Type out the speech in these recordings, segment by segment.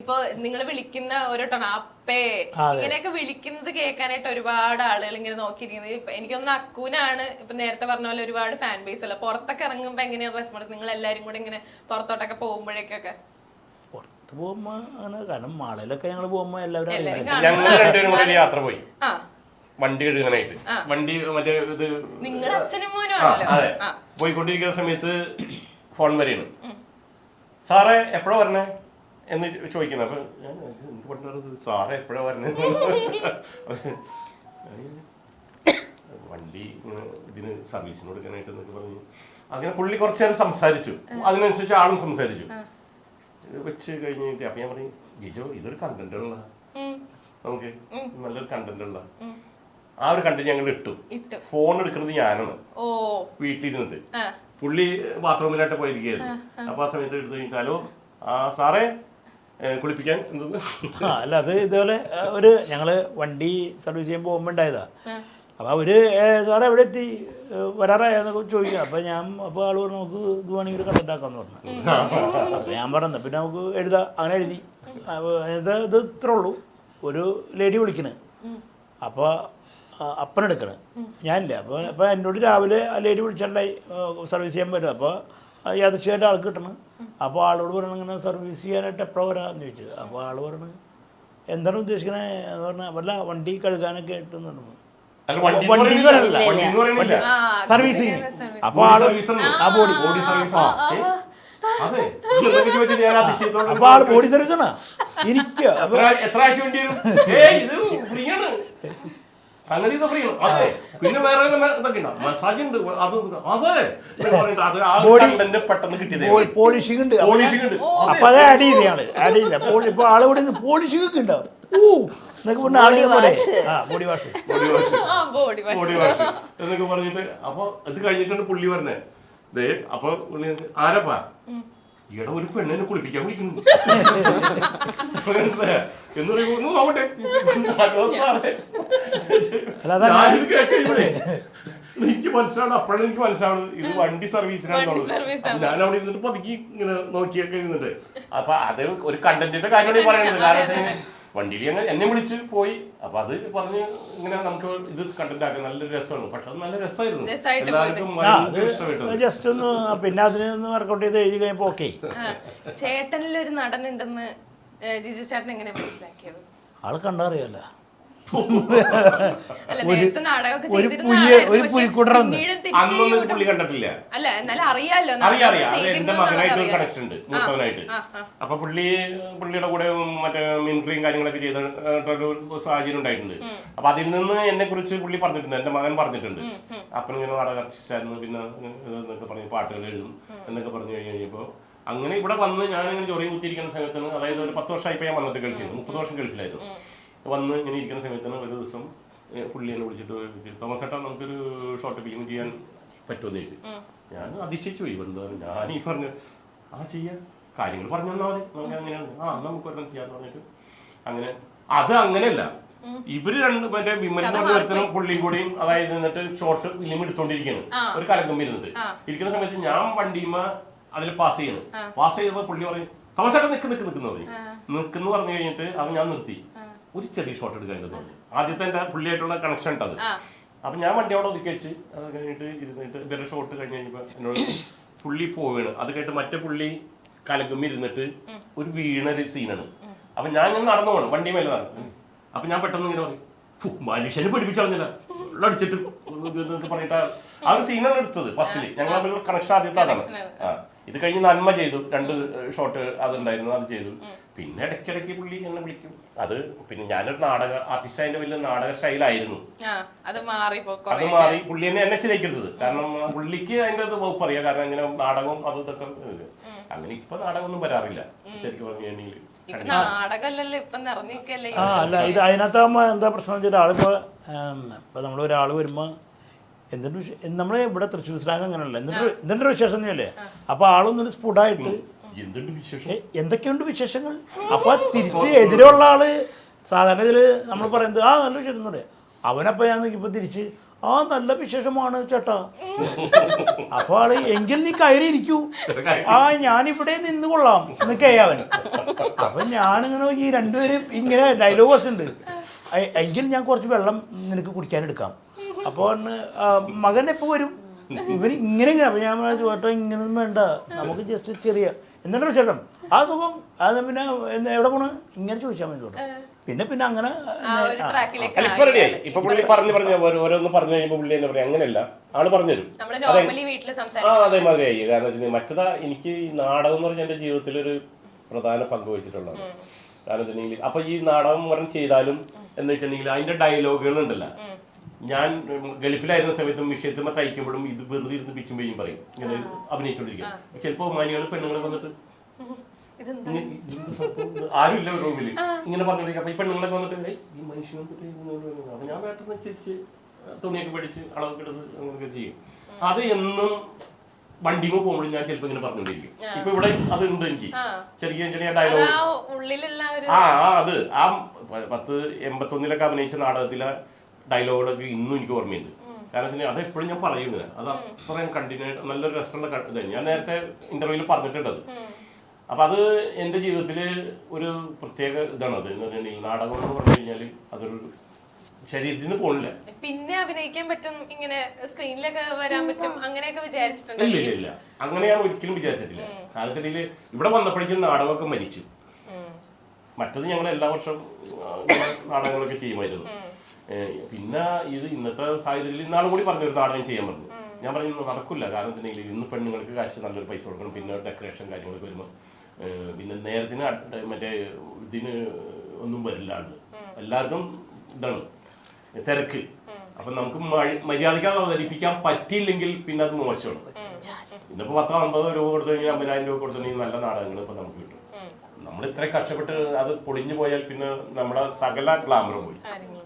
ഇപ്പൊ നിങ്ങൾ വിളിക്കുന്ന ഓരോ ടോൺ അപ്പേ ഇങ്ങനെയൊക്കെ വിളിക്കുന്നത് കേൾക്കാനായിട്ട് ഒരുപാട് ആളുകൾ ഇങ്ങനെ നോക്കിയിരിക്കുന്നത്. എനിക്കൊന്ന് എനിക്ക് തോന്നുന്നു അക്കൂനാണ് ഇപ്പൊ നേരത്തെ പറഞ്ഞ പോലെ ഒരുപാട് ഫാൻ ബേസ് ഉള്ള. പുറത്തൊക്കെ ഇറങ്ങുമ്പോ എങ്ങനെയാണ് റെസ്പോൺസ് നിങ്ങൾ എല്ലാരും കൂടെ ഇങ്ങനെ പുറത്തോട്ടൊക്കെ പോകുമ്പോഴേക്കൊക്കെ? പുറത്ത് പോകുമ്പോ അങ്ങനെ കാരണം മാളയിലൊക്കെ ഞങ്ങൾ പോകുമ്പോ എല്ലാവരും യാത്ര പോയി. ആ. വണ്ടി കഴുകാനായിട്ട് വണ്ടി മറ്റേ ഇത് നിങ്ങൾ അച്ഛനും മോനും ആണല്ലോ. അതെ. പോയിക്കൊണ്ടിരിക്കുന്ന സമയത്ത് ഫോൺ വരെയാണ്. സാറേ എപ്പോഴാ വരണേ? എന്ന് ചോദിക്കുന്നത് അപ്പൊ ഞാൻ എന്ത് കൊണ്ടുവരുന്നത് സാറേ എപ്പോഴാ വരണേ? വണ്ടി ഇതിന് സർവീസിന് കൊടുക്കാനായിട്ട് എന്നൊക്കെ പറഞ്ഞു. അങ്ങനെ പുള്ളി കുറച്ചു നേരം സംസാരിച്ചു. അതിനനുസരിച്ച് ആളും സംസാരിച്ചു. വെച്ച് കഴിഞ്ഞിട്ട് അപ്പൊ ഞാൻ പറഞ്ഞു ബിജോ ഇതൊരു കണ്ടന്റ് ഉള്ള നമുക്ക് നല്ലൊരു കണ്ടന്റ് ഉള്ള ആ ഒരു കണ്ടന്റ് ഞങ്ങൾ ഇട്ടു. ഫോൺ എടുക്കുന്നത് ഞാനാണ്. വീട്ടിൽ ഇരുന്നത് പുള്ളി ബാത്റൂമിലായിട്ട് പോയിരിക്കുകയായിരുന്നു. അപ്പൊ ആ സമയത്ത് എടുത്തു കഴിഞ്ഞാലോ ആ സാറേ കുളിപ്പിക്കാൻ എന്തെന്ന് ആ അല്ല അത് ഇതുപോലെ ഒരു ഞങ്ങൾ വണ്ടി സർവീസ് ചെയ്യാൻ പോകുമ്പോ ഉണ്ടായതാ. അപ്പൊ അവർ സാറെ സാറേ എവിടെ എത്തി? വരാറായെന്നൊക്കെ ചോദിക്കാം. അപ്പൊ ഞാൻ അപ്പൊ ആൾ പറഞ്ഞു നമുക്ക് ഇത് വേണമെങ്കിൽ ഒരു കണ്ടന്റ് ആക്കാന്ന് പറഞ്ഞു. അപ്പൊ ഞാൻ പറഞ്ഞു പിന്നെ നമുക്ക് എഴുതാം. അങ്ങനെ എഴുതി. ഇത് ഇത്ര ഉള്ളൂ. ഒരു ലേഡി വിളിക്കണ്. അപ്പൊ അപ്പനെടുക്കണ്. ഞാനില്ല. അപ്പൊ അപ്പൊ എന്നോട് രാവിലെ ആ ലേഡി വിളിച്ചിട്ടുണ്ടായി സർവീസ് ചെയ്യാൻ പറ്റും അപ്പൊ യാദൃശ്യമായിട്ട് ആൾക്ക് കിട്ടണം. അപ്പോൾ ആളോട് പറയണം ഇങ്ങനെ സർവീസ് ചെയ്യാനായിട്ട് എപ്പോഴാണ് വരാമെന്ന് ചോദിച്ചു അപ്പോൾ ആൾ പറഞ്ഞു എന്താണ് ഉദ്ദേശിക്കണേ? എന്ന് പറഞ്ഞാൽ വല്ല വണ്ടി കഴുകാനൊക്കെ ആയിട്ട് നടന്നു അല്ല വണ്ടി വണ്ടി പറയുന്നില്ല. പറയല്ല. പറയുന്നില്ല. Servicing service. അപ്പോൾ ആൾ ബോഡി ബോഡി സർവീസ് അപ്പോൾ ആൾ ബോഡി സർവീസ് ആണ്? എനിക്ക് എത്ര എത്ര ആഴ്ച വേണ്ടി വരും? ഏയ് ഇത് ഫ്രീ ആണ്. സംഗതി ഫ്രീ ആണ് അതെ. പിന്നെ വേറെ ഇതൊക്കെ ഉണ്ടോ മസാജ് ഉണ്ട് അത് ഇത്. അതെ എന്നൊക്കെ പറഞ്ഞിട്ട് അത് ആ കണ്ടന്റ് പെട്ടെന്ന് കിട്ടിയത് പോളിഷിംഗ് ഉണ്ട് പോളിഷിംഗ് ഉണ്ട് അപ്പൊ അത് ആഡ് ചെയ്ത് ആഡ് ഇപ്പൊ ആൾ ഇവിടെ പോളിഷിംഗ് ഒക്കെ ഉണ്ടാവും എന്നൊക്കെ പറഞ്ഞ ആളെ പോലെ. ആ ബോഡി വാഷ്. ബോഡി വാഷ് ആ ബോഡി വാഷ്. Body wash. എന്നൊക്കെ പറഞ്ഞിട്ട് അപ്പൊ ഇത് കഴിഞ്ഞിട്ടാണ് പുള്ളി പറഞ്ഞേ. ദേ അപ്പൊ ആരപ്പാ? ഈടെ ഒരു പെണ്ണിനെ കുളിപ്പിക്കാൻ വിളിക്കുന്നു? എന്ന് നോക്കട്ടെ. എനിക്ക് മനസ്സിലാണ് അപ്പോഴാണ് എനിക്ക് മനസ്സിലാവുന്നത് ഇത് വണ്ടി സർവീസിനാണെന്നുള്ളത് ഞാൻ അവിടെ ഇരുന്നിട്ട് പതുക്കി ഇങ്ങനെ നോക്കിയൊക്കെ ഇരുന്നിട്ട് അപ്പൊ അത് ഒരു കണ്ടന്റിന്റെ കാര്യമാണ് പറയുന്നത് കാരണം വണ്ടിയിൽ അങ്ങനെ എന്നെ വിളിച്ച് പോയി. അപ്പൊ അത് പറഞ്ഞ് ഇങ്ങനെ നമുക്ക് ഇത് കണ്ടന്റ് ആക്കാൻ നല്ല രസമാണ്. പക്ഷെ അത് നല്ല രസമായിരുന്നു. എല്ലാവർക്കും ജസ്റ്റ് ഒന്ന് പിന്നെ അതിനൊന്ന് വർക്കൗട്ട് ചെയ്ത് എഴുതി കഴിയുമ്പോൾ ഓക്കെ ചേട്ടനിലൊരു നടനുണ്ടെന്ന് ഏ, ജിജു ചേട്ടൻ എങ്ങനെ മനസ്സിലാക്കിയത്? ആൾ കണ്ടറിയല്ല ഒരു അന്നൊന്നും പുള്ളി കണ്ടിട്ടില്ല. അല്ല എന്നാലും അറിയാലോ അറിയാം നാടകം അറിയാം അത് എന്റെ മകനായിട്ട് കണക്ഷൻ ഉണ്ട് മൂത്തവനായിട്ട്. അപ്പൊ പുള്ളി പുള്ളിയുടെ കൂടെ മറ്റേ മിമിക്രിയും കാര്യങ്ങളൊക്കെ ചെയ്തിട്ടൊരു സാഹചര്യം ഉണ്ടായിട്ടുണ്ട്. അപ്പൊ അതിൽ നിന്ന് എന്നെ കുറിച്ച് പുള്ളി പറഞ്ഞിട്ടുണ്ട് എന്റെ മകൻ പറഞ്ഞിട്ടുണ്ട്. അപ്പൻ ഇങ്ങനെ നാടക ആർട്ടിസ്റ്റായിരുന്നു പിന്നെ എന്നൊക്കെ പറഞ്ഞ് പാട്ടുകൾ എഴുതും എന്നൊക്കെ പറഞ്ഞു കഴിഞ്ഞ് കഴിഞ്ഞപ്പോ അങ്ങനെ ഇവിടെ വന്ന് ഞാനിങ്ങനെ ചൊറിയും കുത്തിയിരിക്കുന്ന സമയത്താണ് അതായത് ഒരു പത്ത് വർഷമായി ഞാൻ വന്നിട്ട് ഗൾഫിൽ മുപ്പത് വർഷം ഗൾഫിലായിരുന്നു. വന്ന് ഇങ്ങനെ ഇരിക്കുന്ന സമയത്താണ് ഒരു ദിവസം പുള്ളി എന്നെ വിളിച്ചിട്ട് തോമസ് ഏട്ടാ നമുക്കൊരു ഷോർട്ട് ഫിലിം ചെയ്യാൻ പറ്റുമെന്ന് ചോദിച്ചു ഞാൻ അതിശയിച്ചു പോയി. എന്താ ഞാൻ ഈ പറഞ്ഞു ആ ചെയ്യാം. കാര്യങ്ങൾ പറഞ്ഞു തന്നാൽ മതി. നമുക്ക് അങ്ങനെയാണ്. ആ നമുക്ക് ഒരെണ്ണം ചെയ്യാന്ന് പറഞ്ഞിട്ട് അങ്ങനെ അത് അങ്ങനെയല്ല. ഇവർ രണ്ട് മറ്റേ പറഞ്ഞ ഒരുത്തനും പുള്ളിയും കൂടിയും അതായത് എന്നിട്ട് ഷോർട്ട് ഫിലിം എടുത്തോണ്ടിരിക്കുന്നു ഒരു ഇരുന്നിട്ട് ഇരിക്കുന്ന സമയത്ത് ഞാൻ വണ്ടിയുമ്മ അതിൽ പാസ് ചെയ്യണം. പാസ് ചെയ്തപ്പോ പുള്ളി പറയും തോമസ് ഏട്ടാ നിക്ക് നിക്ക് നിൽക്കുന്നു പറയും. നിൽക്കുന്നു പറഞ്ഞു കഴിഞ്ഞിട്ട് അത് ഞാൻ നിർത്തി. ഒരു ചെറിയ ഷോട്ട് എടുക്കാൻ തോന്നി. ആദ്യത്തെ എന്റെ പുള്ളിയായിട്ടുള്ള കണക്ഷൻ ഉണ്ട് അത്. അപ്പൊ ഞാൻ വണ്ടി അവിടെ ഒതുക്കി വെച്ച് അത് കഴിഞ്ഞിട്ട് ഇരുന്നിട്ട് ഇവരുടെ ഷോട്ട് കഴിഞ്ഞ് കഴിഞ്ഞപ്പോ എന്നോട് പുള്ളി പോവുകയാണ്. അത് കേട്ട് മറ്റേ പുള്ളി കലകും ഇരുന്നിട്ട് ഒരു വീണൊരു സീനാണ് അപ്പൊ ഞാൻ ഇങ്ങനെ നടന്നു പോകണം വണ്ടി മേലെ നടന്നു. അപ്പൊ ഞാൻ പെട്ടെന്ന് ഇങ്ങനെ പറയും "ഫു, മനുഷ്യനെ പിടിപ്പിച്ചറിഞ്ഞില്ല. അടിച്ചിട്ട് പറഞ്ഞിട്ട് ആ- ഒരു സീനാണ് എടുത്തത് ഫസ്റ്റിൽ ഞങ്ങൾ കണക്ഷൻ ആദ്യത്തെ അതാണ്. ആ. ഇത് കഴിഞ്ഞ് നന്മ ചെയ്തു. രണ്ട് ഷോട്ട് അതുണ്ടായിരുന്നു അത് ചെയ്തു. പിന്നെ ഇടയ്ക്കിടയ്ക്ക് പുള്ളി എന്നെ വിളിക്കും. അത് പിന്നെ ഞാനൊരു നാടക ആർട്ടിസ്റ്റ് അതിന്റെ വലിയ നാടക സ്റ്റൈലായിരുന്നു. ആ അത് മാറിപ്പോ അത് മാറി പുള്ളി എന്നെ എന്നെ ശരിയാക്കരുത് കാരണം പുള്ളിക്ക് അതിന്റെ അത് വകുപ്പ് അറിയാം. കാരണം ഇങ്ങനെ നാടകവും അതും ഇതൊക്കെ അങ്ങനെ ഇപ്പൊ നാടകമൊന്നും വരാറില്ല. ശരിക്കും പറഞ്ഞു കഴിഞ്ഞാൽ ഇപ്പൊ ഇപ്പൊ ആ അല്ല ഇത് അതിനകത്താകുമ്പോ എന്താ പ്രശ്നം വെച്ചാൽ ആളിപ്പോൾ ഇപ്പോൾ നമ്മൾ ഒരാൾ വരുമ്പോൾ എന്തിന്റെ നമ്മളെ ഇവിടെ തൃശ്ശൂർ സ്ലാങ് അങ്ങനെയല്ല. എന്തിന്റെ എന്തിന്റെ വിശേഷം തന്നെയല്ലേ? അപ്പോൾ ആളൊന്നൊരു സ്ഫുടായിട്ട് വിശേഷം? "ഏ, എന്തൊക്കെയുണ്ട് വിശേഷങ്ങൾ? അപ്പോൾ തിരിച്ച് എതിരെയുള്ള ആൾ സാധാരണ ഇതിൽ നമ്മൾ പറയുന്നത് ആ നല്ല വിശേഷം എന്ന് പറയാം. അവനപ്പോൾ ഞാൻ നോക്കിയപ്പോൾ തിരിച്ച് ആ നല്ല വിശേഷമാണ് ചേട്ടാ. അപ്പൊ ആൾ എങ്കിൽ നീ കയറി ഇരിക്കൂ ആ ഞാനിവിടെ നിന്ന് കൊള്ളാം. എന്നൊക്കെ അവൻ. അപ്പൊ ഞാനിങ്ങനെ ഈ രണ്ടുപേരും ഇങ്ങനെ ഡയലോഗ് ഉണ്ട് "എ- എങ്കിൽ ഞാൻ കുറച്ച് വെള്ളം നിനക്ക് കുടിക്കാൻ എടുക്കാം. അപ്പോൾ മകൻ എപ്പോ വരും? ഇവന് ഇങ്ങനെ ഇങ്ങനെ അപ്പൊ ഞാൻ ചോട്ടോ ഇങ്ങനെ വേണ്ട. നമുക്ക് ജസ്റ്റ് ചെറിയ എന്നിട്ട് ചേട്ടൻ ആ സുഖം. അത് പിന്നെ എന്താ, എവിടെ പോണ്? ഇങ്ങനെ ചോദിച്ചാൽ മതി ചേട്ടാ പിന്നെ പിന്നെ അങ്ങനെ ഒരു ട്രാക്കിലേക്ക് അല്ല ഇപ്പൊ റെഡിയായി ഇപ്പൊ പുള്ളി പറഞ്ഞു പറഞ്ഞു ഓരോ- ഓരോന്ന് പറഞ്ഞു കഴിയുമ്പോൾ പുള്ളി എന്താ പറയാ അങ്ങനെയല്ല ആൾ പറഞ്ഞുതരും. നമ്മൾ നോർമലി വീട്ടിൽ ആ അതേമാതിരിയായി കാരണം വെച്ചാൽ മറ്റതാ എനിക്ക് ഈ നാടകം എന്ന് പറഞ്ഞാൽ എന്റെ ജീവിതത്തിൽ ഒരു പ്രധാന പങ്ക് വഹിച്ചിട്ടുള്ളതാണ് കാരണം വെച്ചിട്ടുണ്ടെങ്കിൽ അപ്പൊ ഈ നാടകം പറഞ്ഞ് ചെയ്താലും എന്ന് വെച്ചിട്ടുണ്ടെങ്കിൽ അതിന്റെ ഡയലോഗുകൾ ഉണ്ടല്ലോ. ഞാൻ ഗൾഫിലായിരുന്ന സമയത്തും വിഷയത്തുമ്പോ തയ്ക്കുമ്പോഴും ഇത് വെറുതെ ഇരുന്ന് പിച്ചും പെയ്യും പറയും ഇങ്ങനെ അഭിനയിച്ചോണ്ടിരിക്കും ചിലപ്പോ മാനികൾ പെണ്ണുങ്ങൾ വന്നിട്ട് ആരുമില്ല റൂമിൽ ഇങ്ങനെ പറഞ്ഞോണ്ടിരിക്കും അപ്പൊ ഈ പെണ്ണുങ്ങളൊക്കെ വന്നിട്ട് ഈ മനുഷ്യൻ വന്നിട്ട് ഇങ്ങനെ പറയുന്നു." അപ്പൊ ഞാൻ വേട്ടെന്ന് ചേച്ചി തുണിയൊക്കെ പിടിച്ച് അളവൊക്കെ എടുത്ത് അങ്ങനെയൊക്കെ ചെയ്യും അത് എന്നും വണ്ടിമോ പോകുമ്പോഴും ഞാൻ ചിലപ്പോ ഇങ്ങനെ പറഞ്ഞോണ്ടിരിക്കും ഇപ്പൊ ഇവിടെ അത് ഉണ്ട് എനിക്ക്. ചെറിയ ചെറിയ ഡയലോഗ് ആ അത് ആ പത്ത് എൺപത്തൊന്നിലൊക്കെ അഭിനയിച്ച നാടകത്തിലെ ഡയലോഗുകളൊക്കെ ഇന്നും എനിക്ക് ഓർമ്മയുണ്ട്. കാരണം അത് എപ്പോഴും ഞാൻ പറയുന്നത്. അത് അത്രയും കണ്ടിന്യൂ നല്ലൊരു രസമുള്ള ക- ഞാൻ നേരത്തെ ഇന്റർവ്യൂവിൽ പറഞ്ഞിട്ടുണ്ട് അത് അപ്പൊ അത് എന്റെ ജീവിതത്തിൽ ഒരു പ്രത്യേക ഇതാണ്. അത് എന്ന് പറഞ്ഞാൽ നാടകം എന്ന് പറഞ്ഞു കഴിഞ്ഞാൽ അതൊരു ശരീരത്തിൽ നിന്ന് പോണില്ല. പിന്നെ അഭിനയിക്കാൻ പറ്റും ഇങ്ങനെ സ്ക്രീനിലൊക്കെ വരാൻ പറ്റും അങ്ങനെയൊക്കെ ഇല്ല വിചാരിച്ചിട്ടുണ്ട് ഇല്ല ഇല്ല അങ്ങനെ ഞാൻ ഒരിക്കലും വിചാരിച്ചിട്ടില്ല. കാലത്തിടയിൽ ഇവിടെ വന്നപ്പോഴേക്കും നാടകമൊക്കെ മരിച്ചു. മറ്റത് ഞങ്ങൾ എല്ലാ വർഷവും നാടകങ്ങളൊക്കെ ചെയ്യുമായിരുന്നു. പിന്നെ ഇത് ഇന്നത്തെ സാഹചര്യത്തിൽ ഇന്നാളും കൂടി പറഞ്ഞു ഒരു നാടകം ചെയ്യാൻ പറഞ്ഞു. ഞാൻ പറഞ്ഞു നടക്കില്ല. കാരണം വെച്ചിട്ടുണ്ടെങ്കിൽ ഇന്ന് പെണ്ണുങ്ങൾക്ക് കാശ് നല്ലൊരു പൈസ കൊടുക്കണം. പിന്നെ ഡെക്കറേഷൻ കാര്യങ്ങളൊക്കെ വരുമ്പോൾ പിന്നെ നേരത്തിന് മറ്റേ ഇതിന് ഒന്നും വരില്ലാണ്ട് എല്ലാവർക്കും ഇതാണ് തിരക്ക്. അപ്പൊ നമുക്ക് മര്യാദയ്ക്കാതെ അവതരിപ്പിക്കാൻ പറ്റിയില്ലെങ്കിൽ പിന്നെ അത് മോശമാണ്. ഇന്നിപ്പോ പത്തോ അമ്പതോ രൂപ കൊടുത്തു കഴിഞ്ഞാൽ അമ്പതിനായിരം രൂപ കൊടുത്തിട്ടുണ്ടെങ്കിൽ നല്ല നാടകങ്ങൾ ഇപ്പൊ നമുക്ക് കിട്ടും. നമ്മൾ ഇത്ര കഷ്ടപ്പെട്ട് അത് പൊളിഞ്ഞു പോയാൽ പിന്നെ നമ്മുടെ സകല ഗ്ലാമറും പോയി.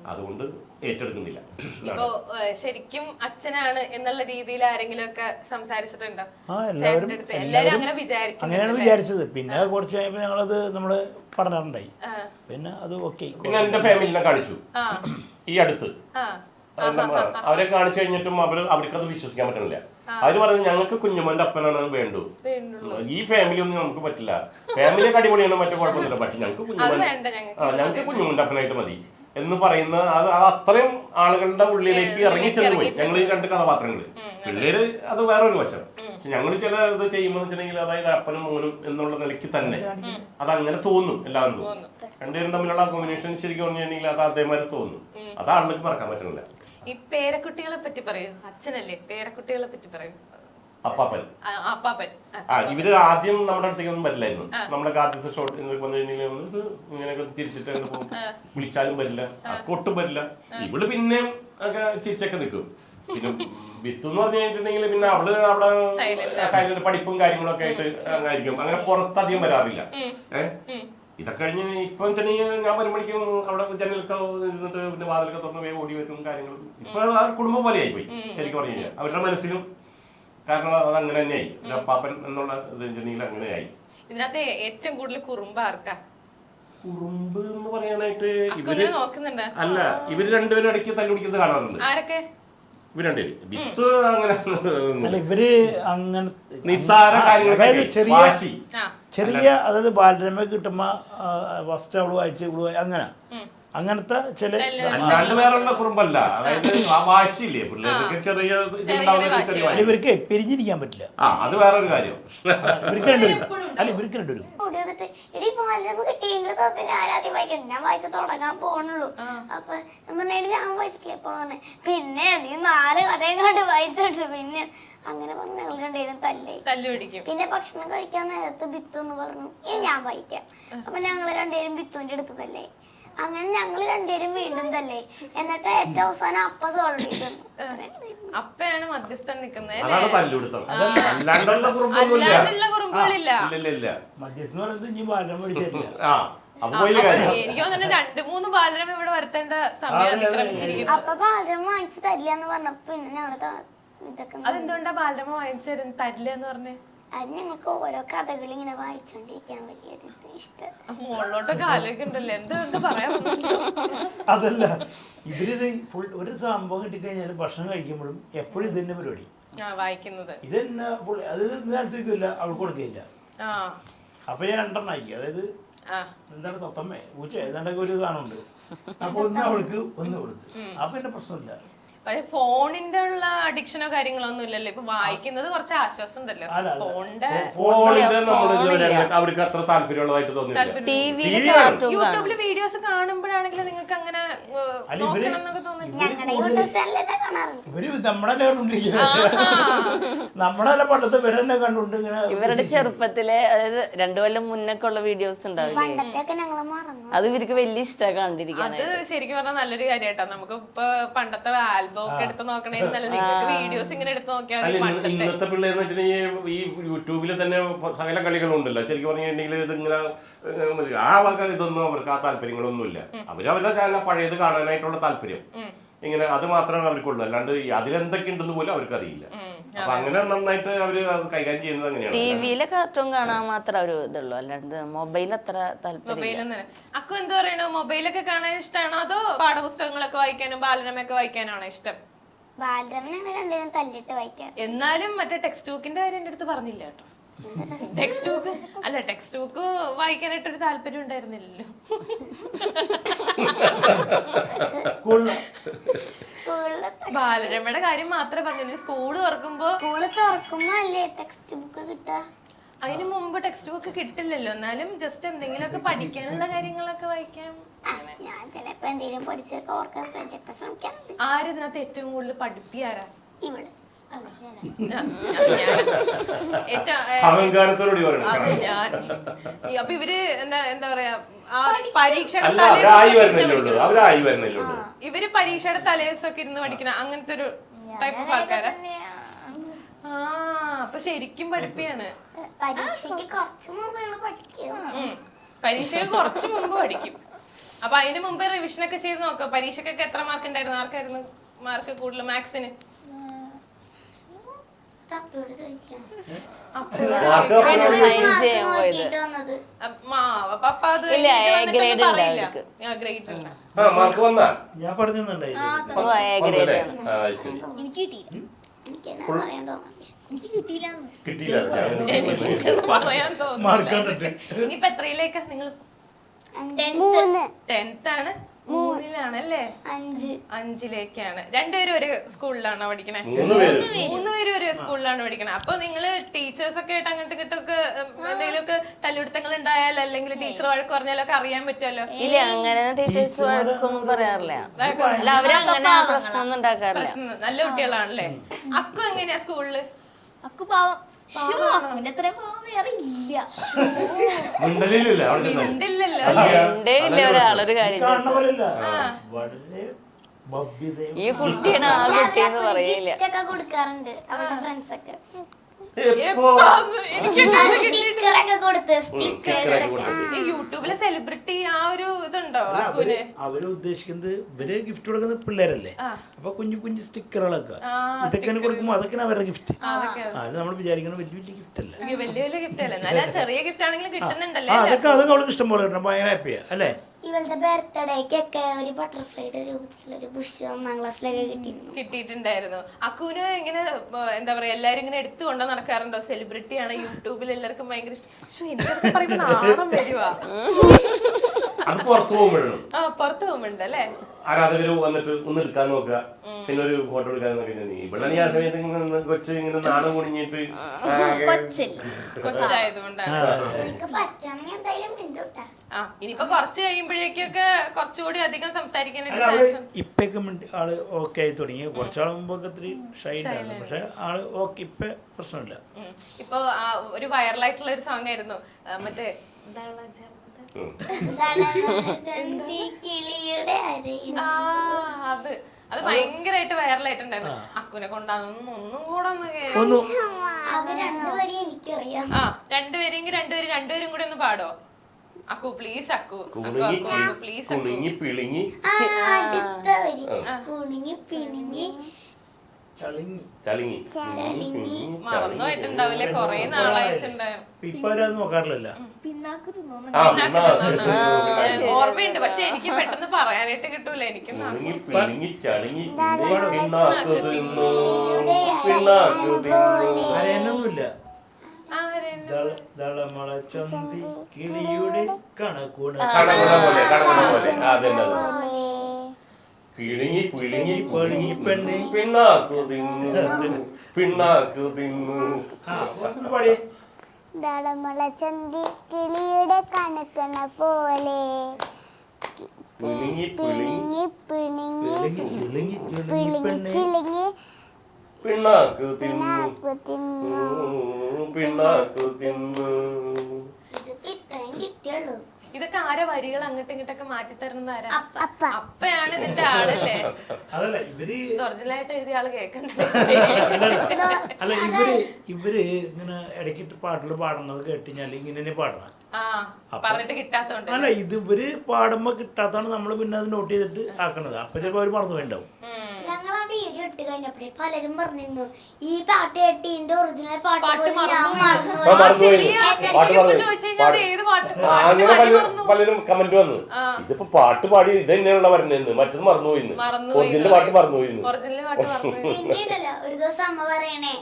അതുകൊണ്ട് ഏറ്റെടുക്കുന്നില്ല. ഇപ്പോ ശരിക്കും അച്ഛനാണ് എന്നുള്ള രീതിയിൽ ആരെങ്കിലും ഒക്കെ സംസാരിച്ചിട്ടുണ്ടോ? ആ എല്ലാവരും അങ്ങനെ അങ്ങനെയാണ് വിചാരിച്ചത്. പിന്നെ കുറച്ച് കഴിഞ്ഞപ്പോൾ ഞങ്ങളത് നമ്മൾ പഠനമുണ്ടായി പിന്നെ അത് ഓക്കെ പിന്നെ എന്റെ ഫാമിലിനെ കാണിച്ചു. ആ. ഈ അടുത്ത്. ആ. അവരെ കാണിച്ചു കഴിഞ്ഞിട്ടും അവർ അവർക്ക് അത് വിശ്വസിക്കാൻ പറ്റണില്ല. അവർ പറയുന്നത് ഞങ്ങൾക്ക് കുഞ്ഞുമോന്റെ അപ്പനാണ് വേണ്ടു. ഈ ഫാമിലി ഒന്നും നമുക്ക് പറ്റില്ല. ഫാമിലിയൊക്കെ അടിപൊളിയാണ് മറ്റേ കുഴപ്പമൊന്നുമില്ല. പക്ഷെ ഞങ്ങൾക്ക് കുഞ്ഞുമോൻ വേണ്ട ഞങ്ങൾക്ക്. ആ ഞങ്ങൾക്ക് കുഞ്ഞുമോന്റെ അപ്പനായിട്ട് മതി. എന്ന് പറയുന്ന അത് അത് അത്രയും ആളുകളുടെ ഉള്ളിലേക്ക് ഇറങ്ങി ചെന്ന് പോയി. ഞങ്ങൾ ഈ രണ്ട് കഥാപാത്രങ്ങൾ പിള്ളേര് അത് വേറൊരു വശം. പക്ഷെ ഞങ്ങൾ ചില ഇത് ചെയ്യുമ്പോൾ വെച്ചിട്ടുണ്ടെങ്കിൽ അതായത് അപ്പനും മോനും എന്നുള്ള നിലയ്ക്ക് തന്നെ അത് അങ്ങനെ തോന്നും എല്ലാവർക്കും. രണ്ടുപേരും തമ്മിലുള്ള കോമ്പിനേഷൻ ശരിക്കും പറഞ്ഞിട്ടുണ്ടെങ്കിൽ അത് അതേമാതിരി തോന്നും. അത് ആളുകൾക്ക് മറക്കാൻ പറ്റുന്നില്ല. ഈ പേരക്കുട്ടികളെ പറ്റി പറയൂ. അച്ഛനല്ലേ? പേരക്കുട്ടികളെ പറ്റി പറയൂ. അപ്പാപ്പൻ. ആ, അപ്പാപ്പൻ. ആ, ആ ഇവർ ആദ്യം നമ്മുടെ അടുത്തേക്ക് ഒന്നും വരില്ലായിരുന്നു നമ്മുടെ ആദ്യത്തെ ഷോട്ട് വന്നു കഴിഞ്ഞാൽ ഇങ്ങനെയൊക്കെ തിരിച്ചിട്ട് പോകും. വിളിച്ചാലും വരില്ല. കൊട്ടും വരില്ല. ഇവൾ പിന്നെയും ഒക്കെ ചിരിച്ചൊക്കെ നിൽക്കും. പിന്നെ വിത്ത് എന്ന് പറഞ്ഞു കഴിഞ്ഞിട്ടുണ്ടെങ്കിൽ പിന്നെ അവൾ അവിടെ സൈലന്റ് പഠിപ്പും കാര്യങ്ങളൊക്കെ ആയിട്ട് ആയിരിക്കും. അങ്ങനെ പുറത്തധികം വരാറില്ല. ഏഹ് ഇതൊക്കെ കഴിഞ്ഞ് ഇപ്പൊ വെച്ചിട്ടുണ്ടെങ്കിൽ ഞാൻ വരുമ്പോഴേക്കും അവിടെ ജനലൊക്കെ ഇരുന്നിട്ട് പിന്നെ വാതിലൊക്കെ തുറന്ന് പോയി ഓടി വരും കാര്യങ്ങളും. ഇപ്പൊ ആ കുടുംബം പോലെ ആയിപ്പോയി ശരിക്കും പറഞ്ഞു കഴിഞ്ഞാൽ. അവരുടെ മനസ്സിലും കാരണം അത് അങ്ങനെ തന്നെയായി. ഒരു അപ്പാപ്പൻ എന്നുള്ള ഇത് വെച്ചിട്ടുണ്ടെങ്കിൽ അങ്ങനെയായി ഇതിനകത്ത് ഏറ്റവും കൂടുതൽ കുറുമ്പ് ആർക്കാ? കുറുമ്പ് എന്ന് പറയാനായിട്ട് ഇവർ നോക്കുന്നുണ്ട്. അല്ല ഇവർ രണ്ടുപേരും ഇടയ്ക്ക് തല്ലുപിടിക്കുന്നത് കാണാറുണ്ട്. ആരൊക്കെ? ഇവർ രണ്ടുപേരും. വിത്ത് അങ്ങനെ അല്ല ഇവർ അങ്ങനെ നിസ്സാര അതായത് ചെറിയ ചെറിയ അതായത് ബാലരമ കിട്ടുമ്പോ വസ്ത്രം അവൾ വായിച്ച് ഇവൾ അങ്ങനെ. അങ്ങനത്തെ ചില അല്ലാണ്ട് വേറെയുള്ള കുറുമ്പല്ല. അതായത് ആ വാശിയില്ലേ? പിള്ളേർക്ക് ചെറിയ ഇവർക്ക് പിരിഞ്ഞിരിക്കാൻ പറ്റില്ല. ആ അത് വേറൊരു കാര്യം. ഇവർക്ക് രണ്ടുപേരും അല്ല ഇവർക്ക് രണ്ടുപേരും പിന്നെ നീ നാല് കഥയും കണ്ട് വായിച്ചിട്ട് പിന്നെ അങ്ങനെ പറഞ്ഞ് ഞങ്ങൾ രണ്ടുപേരും തല്ലേ. പിന്നെ ഭക്ഷണം കഴിക്കാൻ നേരത്ത് ബിത്തു എന്ന് പറഞ്ഞു ഇനി ഞാൻ വായിക്കാം. അപ്പൊ ഞങ്ങൾ രണ്ടുപേരും ബിത്തുവിന്റെ അടുത്ത് തല്ലേ. അങ്ങനെ ഞങ്ങൾ രണ്ടുപേരും വീണ്ടും തല്ലേ എന്നിട്ട് ഏറ്റവും അവസാനം അപ്പ സോൾവ് ചെയ്തു. അപ്പയാണ് മധ്യസ്ഥൻ നിക്കുന്നത് അതാണ് തല്ലുപിടുത്തം അല്ലാണ്ടുള്ള കുറുമ്പൊന്നുമില്ല അല്ലാണ്ടുള്ള കുറുമ്പുകളില്ല. ഇല്ല ഇല്ല ഇല്ല മധ്യസ്ഥ എന്ന് പറയുന്നത് ഇനി ബാലരമ പഠിച്ചിട്ടില്ല ആ എനിക്ക് തോന്നുന്നു രണ്ട് മൂന്ന് ബാലരം ഇവിടെ വരുത്തേണ്ട സമയം അപ്പൊ വാങ്ങിച്ച് തരില്ല എന്ന് പറഞ്ഞപ്പോ പിന്നെ ഞങ്ങൾ അതെന്തുകൊണ്ടാ ബാലരമ വാങ്ങിച്ചു തരും തരില്ല എന്ന് പറഞ്ഞേ? അത് ഞങ്ങൾക്ക് ഓരോ കഥകൾ ഇങ്ങനെ വായിച്ചോണ്ടിരിക്കാൻ വലിയ ഇഷ്ടം. മുകളിലോട്ടൊക്കെ ആലോചിക്കണ്ടല്ലോ? എന്താ പറയാൻ? അതല്ല ഇവരിത് ഫുൾ ഒരു സംഭവം കിട്ടിക്കഴിഞ്ഞാൽ ഭക്ഷണം കഴിക്കുമ്പോഴും എപ്പോഴും ഇത് തന്നെ പരിപാടി. ആ വായിക്കുന്നത്. ഇത് തന്നെ ഫുൾ അത് നേരത്തെ വയ്ക്കില്ല അവൾക്ക് കൊടുക്കില്ല ആ. അപ്പൊ ഞാൻ രണ്ടെണ്ണം ആക്കി അതായത് ആ. എന്താണ് തത്തമ്മേ? ഉച്ച ഏതാണ്ടൊക്കെ ഒരു സാധനമുണ്ട് അപ്പൊ ഒന്ന് അവൾക്ക് ഒന്ന് കൊടുത്ത് അപ്പൊ എന്റെ പ്രശ്നമില്ല. പക്ഷെ ഫോണിന്റെ ഉള്ള അഡിക്ഷനോ കാര്യങ്ങളോ ഒന്നും ഇല്ലല്ലോ. ഇപ്പൊ വായിക്കുന്നത് കുറച്ച് ആശ്വാസം ഉണ്ടല്ലോ. ഫോണിന്റെ അവർക്ക് അത്ര താല്പര്യമുള്ളതായിട്ട് തോന്നി യൂട്യൂബിൽ വീഡിയോസ് കാണുമ്പോഴാണെങ്കിൽ നിങ്ങൾക്ക് അങ്ങനെ ഏഹ്, അല്ല, ഇവർ നോക്കണം എന്നൊക്കെ തോന്നില്ല ഞങ്ങളുടെ യൂട്യൂബ് ചാനലിൽ കാണാറുണ്ട്. ഇവർ നമ്മുടെ നമ്മുടെ തന്നെ പണ്ടത്തെ ഇവരെന്നെ കണ്ടുകൊണ്ട് ഇങ്ങനെ ഇവരുടെ ചെറുപ്പത്തിലെ അതായത് രണ്ടു കൊല്ലം മുന്നൊക്കെ ഉള്ള വീഡിയോസ് ഉണ്ടാവില്ലേ? ഞങ്ങൾ മറന്നു. അത് ഇവർക്ക് വലിയ ഇഷ്ടമാണ് കണ്ടിരിക്കാൻ അത് ശരിക്കും പറഞ്ഞാൽ നല്ലൊരു കാര്യമായിട്ടാ നമുക്ക് ഇപ്പൊ പണ്ടത്തെ ആൽബം ഒക്കെ എടുത്ത് നോക്കണേ നല്ല നിങ്ങൾക്ക് വീഡിയോസ് ഇങ്ങനെ എടുത്ത് നോക്കിയാൽ അല്ല മതി ഇന്ന് പണ്ടത്തെ. ഇന്നത്തെ വെച്ചിട്ടുണ്ടെങ്കിൽ ഈ യൂട്യൂബിൽ തന്നെ സകല കളികളും ഉണ്ടല്ലോ ശരിക്കും പറഞ്ഞിട്ടുണ്ടെങ്കിൽ ഇതിങ്ങനെ ആ വക ഇതൊന്നും അവർക്ക് ആ താല്പര്യങ്ങളൊന്നുമില്ല. അവർ അവരുടെ ചാനൽ പഴയത് കാണാനായിട്ടുള്ള താല്പര്യം. ഇങ്ങനെ അത് മാത്രമാണ് അവർക്കുള്ളൂ. അല്ലാണ്ട് അതിലെന്തൊക്കെ ഉണ്ടെന്ന് പോലും അവർക്ക് അറിയില്ല അപ്പൊ അങ്ങനെ നന്നായിട്ട് അവർ അത് കൈകാര്യം ചെയ്യുന്നത് അങ്ങനെയാണ്. ടിവിയിലെ കാർട്ടൂൺ കാണാൻ മാത്രം ഒരു ഇതുള്ളൂ. അല്ലാണ്ട് മൊബൈൽ അത്ര താല്പര്യം അക്കു എന്താ പറയണു? മൊബൈലൊക്കെ കാണാൻ ഇഷ്ടമാണോ അതോ പാഠപുസ്തകങ്ങളൊക്കെ വായിക്കാനും ബാലരമയൊക്കെ വായിക്കാനാണോ ഇഷ്ടം? ബാലരമനെ രണ്ടുപേരും തല്ലിട്ട് വായിക്കാൻ എന്നാലും മറ്റേ ടെക്സ്റ്റ് ബുക്കിന്റെ കാര്യം എന്റെ അടുത്ത് പറഞ്ഞില്ല കേട്ടോ. ടെക്സ്റ്റ് ബുക്ക് അല്ല ടെക്സ്റ്റ് ബുക്ക് വായിക്കാനായിട്ടൊരു താല്പര്യം ഉണ്ടായിരുന്നില്ലല്ലോ. ബാലരമയുടെ കാര്യം മാത്രമേ പറഞ്ഞില്ല? സ്കൂൾ തുറക്കുമ്പോ സ്കൂൾ തുറക്കുമ്പോ അല്ലേ ടെക്സ്റ്റ് ബുക്ക് കിട്ടാ? അതിന് മുമ്പ് ടെക്സ്റ്റ് ബുക്ക് കിട്ടില്ലല്ലോ. എന്നാലും ജസ്റ്റ് എന്തെങ്കിലുമൊക്കെ പഠിക്കാനുള്ള കാര്യങ്ങളൊക്കെ വായിക്കാം. ഞാൻ ചിലപ്പോ എന്തെങ്കിലും പഠിച്ചൊക്കെ ഓർക്കാൻ ശ്രമിക്കാറുണ്ട്. ആര് ഇതിനകത്ത് ഏറ്റവും കൂടുതൽ പഠിപ്പിയാരാ? ഇവൾ. അഹങ്കാരത്തോടുകൂടി പറയണം. അപ്പൊ ഇവർ എന്താ എന്താ പറയാ ആ പരീക്ഷയുടെ ഉള്ളൂ. ഇവർ പരീക്ഷയുടെ തലേദിവസമൊക്കെ ഇരുന്ന് പഠിക്കണ. അങ്ങനത്തെ ഒരു ടൈപ്പ് ഓഫ് ആൾക്കാരാ? ആ അപ്പൊ ശരിക്കും പഠിപ്പിയാണ്. പരീക്ഷയ്ക്ക് കുറച്ച് മുമ്പ് ഇവൾ പഠിക്കും പരീക്ഷയ്ക്ക് കുറച്ച് മുമ്പ് പഠിക്കും. അപ്പൊ അതിന് മുമ്പ് റിവിഷൻ ഒക്കെ ചെയ്ത് നോക്കാം. പരീക്ഷക്കൊക്കെ എത്ര മാർക്ക് ഉണ്ടായിരുന്നു? ആർക്കായിരുന്നു മാർക്ക് കൂടുതൽ മാത്സിന് തപ്പിയോട് ചോദിക്കാം പിന്നെ സൈൻ ചെയ്യാൻ പോയത് നോക്കിയിട്ട് വന്നത് അപ്പൊ അത് ഇല്ല, grade ഉണ്ട്. അവർക്ക്. ആ, മാർക്ക് വന്നാ? ഞാൻ ഓ എ ഗ്രേഡ് ആണ് ആ, ശരി. എനിക്ക് കിട്ടിയില്ല. എനിക്ക് എന്നാ പറയാൻ തോന്നുന്നു എനിക്ക് കിട്ടിയില്ല കിട്ടിയില്ല. ഞാൻ- പറയാൻ തോന്നുന്നു മാർക്ക് കണ്ടിട്ട്. ഇനിയിപ്പോ എത്രയിലേക്കാ നിങ്ങൾ മൂന്ന് ടെൻത്ത് ആണ്. മൂന്നിലാണല്ലേ? അഞ്ച്. അഞ്ചിലേക്കാണ്. രണ്ടുപേരും ഒരു സ്കൂളിലാണോ പഠിക്കണേ? മൂന്ന് പേര്. മൂന്നുപേരും ഒരു സ്കൂളിലാണ് പഠിക്കണേ. അപ്പൊ നിങ്ങൾ ടീച്ചേഴ്സ് ഒക്കെ ആയിട്ട് അങ്ങോട്ട് കിട്ടൊക്കെ എന്തെങ്കിലുമൊക്കെ തല്ലുപിടുത്തങ്ങൾ ഉണ്ടായാൽ അല്ലെങ്കിൽ ടീച്ചർ വഴക്ക് പറഞ്ഞാലൊക്കെ അറിയാൻ പറ്റുമല്ലോ? ഇല്ല അങ്ങനെ ടീച്ചേഴ്സ് വഴക്കൊന്നും പറയാറില്ല. അല്ല അവർ അങ്ങനെ പ്രശ്നമൊന്നും ഉണ്ടാക്കാറില്ല. നല്ല കുട്ടികളാണല്ലേ? അക്കു എങ്ങനെയാ സ്കൂളിൽ? അക്കു പാവം. ശ്ശോ, അക്കുവിന്റെ അത്രയും പാവം വേറെ ഇല്ല. മുണ്ടലിലില്ല അവിടെ ചെന്നാൽ. ഉണ്ടില്ലല്ലോ ഉണ്ടേ ഇല്ല ഒരാളൊരു കാര്യം കാണുന്ന ചോദിച്ചത് പോലെയല്ല വളരെ ഭവ്യതയും ഈ കുട്ടിയാണ് ആ കുട്ടി എന്ന് പറയില്ല ഒക്കെ കൊടുക്കാറുണ്ട് അവരുടെ ഫ്രണ്ട്സ് ഒക്കെ. ഒക്കെ കൊടുത്ത് സ്റ്റിക്കേഴ്സ് സ്റ്റിക്കറൊക്കെ യൂട്യൂബിലെ സെലിബ്രിറ്റി ആ ഒരു ഇതുണ്ടോ അവർ അവർ ഉദ്ദേശിക്കുന്നത് ഇവർ ഗിഫ്റ്റ് കൊടുക്കുന്ന പിള്ളേരല്ലേ? അപ്പൊ കുഞ്ഞു കുഞ്ഞു സ്റ്റിക്കറുകളൊക്കെ ഇതൊക്കെ കൊടുക്കുമ്പോ അതൊക്കെ അവരുടെ ഗിഫ്റ്റ് അത് നമ്മൾ വിചാരിക്കുന്ന വലിയ വലിയ ഗിഫ്റ്റ് അല്ല? വലിയ വലിയ ഗിഫ്റ്റ് അല്ലേ? ചെറിയ ഗിഫ്റ്റ് ആണെങ്കിലും കിട്ടുന്നുണ്ടല്ലേ അതൊക്കെ അതൊക്കെ അവൾക്ക് ഇഷ്ടം പോലെ കിട്ടണം. ഭയങ്കര ഹാപ്പിയാ അല്ലേ? ഇവളുടെ ബർത്ത്ഡേക്കൊക്കെ ഒരു ബട്ടർഫ്ലൈയുടെ രൂപത്തിലുള്ള ഒരു ബുഷ് ഒന്നാം ക്ലാസ്സിലൊക്കെ കിട്ടിയിരുന്നു. കിട്ടിയിട്ടുണ്ടായിരുന്നു. അക്കൂന് ഇങ്ങനെ എന്താ പറയാ എല്ലാരും ഇങ്ങനെ എടുത്തു കൊണ്ട് നടക്കാറുണ്ടോ? സെലിബ്രിറ്റി ആണ് യൂട്യൂബിൽ എല്ലാവർക്കും ഭയങ്കര ഇഷ്ടം. എനിക്കതൊക്കെ പറയുമ്പോ നാണം വരുവാ. പുറത്തു പോകുമ്പോഴും. ആ പുറത്ത് പോകുമ്പോണ്ട് അല്ലേ? ആരാധകര് വന്നിട്ട് ഒന്ന് എടുക്കാൻ നോക്കുക. പിന്നെ ഒരു ഫോട്ടോ എടുക്കാൻ നോക്കി ഇവിടെ ഈ ആ സമയത്ത് ഇങ്ങനെ കൊച്ച് ഇങ്ങനെ നാണം കുടുങ്ങിയിട്ട് ആകെ കൊച്ചായതുകൊണ്ടാണ്. എനിക്ക് പറ്റാണെങ്കിൽ എന്തായാലും മിണ്ടൂട്ടാ. ആ ഇനിയിപ്പോ കുറച്ച് കഴിയുമ്പോഴേക്കൊക്കെ കുറച്ചുകൂടി അധികം സംസാരിക്കാനായിട്ട് അവൾ ചാൻസ് ഇപ്പൊക്കെ മിണ്ടി- ആൾ ഓക്കെ ആയി തുടങ്ങി. കുറച്ചാൾ മുമ്പൊക്കെ ഇത്തിരി ഷൈ ഉണ്ടായിരുന്നു പക്ഷെ ആൾ ഓക്കെ ഇപ്പൊ പ്രശ്നമില്ല. ഉം. ഇപ്പൊ ആ ഒരു വൈറലായിട്ടുള്ള ഒരു സോങ് ആയിരുന്നു. ആ, മറ്റേ കിളിയുടെ അരയിൽ ആ അത്. അത് ഭയങ്കരമായിട്ട് വൈറലായിട്ടുണ്ടായിരുന്നു അക്കുനെ കൊണ്ടാണെന്ന് ഒന്നും കൂടെ ഒന്ന് കേ- ഒന്ന് രണ്ടുപേരെയും എനിക്കറിയാം. ആ രണ്ടുപേരെങ്കിൽ രണ്ടുപേരും രണ്ടുപേരും കൂടെ ഒന്ന് പാടോ അക്കു പ്ലീസ് അക്കു. കുണുങ്ങി പ്ലീസ് പിളിങ്ങി. അടുത്ത വരി. കുണുങ്ങി പിണുങ്ങി ചളിങ്ങി. കൊറേ നാളായിട്ടുണ്ടാവും പിന്നാക്ക് ഓർമ്മയുണ്ട്. പക്ഷെ എനിക്ക് പെട്ടെന്ന് പറയാനായിട്ട് കിട്ടൂല. എനിക്ക് ന- പിണങ്ങി പിണങ്ങി ചളിങ്ങി പിന്നെ പിണ്ണാക്ക് തിന്നു. ദളമളച്ചന്തി കിളിയുടെ കണക്കൂണ കടകുട പോലെ കടകുട പോലെ. ആ, അതന്നെ അത് കിഴുങ്ങി പിഴുങ്ങി പെണ്ണി. പിണ്ണാക്കു തിന്നു. പിണ്ണാക്കു തിന്നു. ആ അപ്പൊ ഒന്ന് പാടിയേ. ദളമുള ചന്തി കിളിയുടെ കണക്കണ പോലെ. പിണ്ണാക്കു പിണുങ്ങി പിണുങ്ങി കിളിങ്ങി കിളിങ്ങി തിന്നു. പിണ്ണാക്ക് തിന്നു. ഇതൊക്കെ ആരെ വരികൾ അങ്ങോട്ടും ഇങ്ങോട്ടൊക്കെ മാറ്റി തരുന്നത് ആരാ? അപ്പ അപ്പയാണ് ഇതിന്റെ ആളല്ലേ? അതല്ല ഇവർ ഒറിജിനലായിട്ട് എഴുതിയ ആൾ കേക്കണ്ട? അല്ല ഇവർ ഇവർ ഇങ്ങനെ ഇടയ്ക്കിട്ട് പാട്ടുകൾ പാടുന്നത് കേട്ടുകഴിഞ്ഞാൽ ഇങ്ങനെ തന്നെ പാടണം. ആ പറഞ്ഞിട്ട് കിട്ടാത്തോണ്ട്. അല്ല ഇത് ഇവർ പാടുമ്പോ കിട്ടാത്താണ് നമ്മൾ പിന്നെ അത് നോട്ട് ചെയ്തിട്ട് ആക്കണത്. അപ്പൊ ചിലപ്പോ അവർ മറന്നു പോയിണ്ടാവും. ഇട്ട് കഴിഞ്ഞപ്പോഴേ പലരും പറഞ്ഞിരുന്നു ഈ പാട്ട് കേട്ട് ഇതിന്റെ ഒറിജിനൽ പാട്ട് പാട്ട് പോലും ഞാൻ മറന്നു ആ, മറന്നുപോയി മറന്നുപോയി. ശരിയാ. പാട്ട് എനിക്കിപ്പോ മറന്നു. ചോദിച്ചു കഴിഞ്ഞാൽ അത് ഏത് പാട്ട്? ആ, പാട്ടിന്റെ അങ്ങനെ പലരും മറന്നു. പലരും കമന്റ് വന്നു. ഇതിപ്പോ പാട്ട് പാടി ഇത് തന്നെയാണല്ലോ പറഞ്ഞത് മറ്റത് മറന്നുപോയിന്ന് മറന്നുപോയി ഒറിജിനൽ പാട്ട് മറന്നുപോയിന്ന് ഒറിജിനൽ പാട്ട് പിന്നീടല്ലോ ഒരു ദിവസം അമ്മ പറയണേ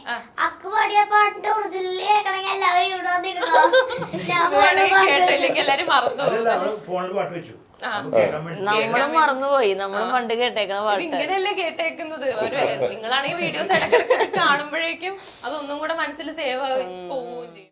അക്ക് പാടിയ പാട്ടിന്റെ ഒറിജിനൽ കേൾക്കണമെങ്കിൽ എല്ലാവരും ഇവിടെ വന്നിരുന്നോ? ഞാൻ പാട്ട് കേട്ടില്ലെങ്കിൽ എല്ലാരും മറന്നു പോകും. അതല്ല അവൾ ഫോണിൽ പാട്ട് വെച്ചു. നമ്മളും മറന്നുപോയി. നമ്മളും പണ്ട് കേട്ടേക്കണ പാട്ട്. ഇങ്ങനെയല്ലേ കേട്ടേക്കുന്നത്? ഒരു നിങ്ങളാണെങ്കിൽ വീഡിയോസ് കാണുമ്പോഴേക്കും അതൊന്നും കൂടെ മനസ്സിൽ സേവ് ആയി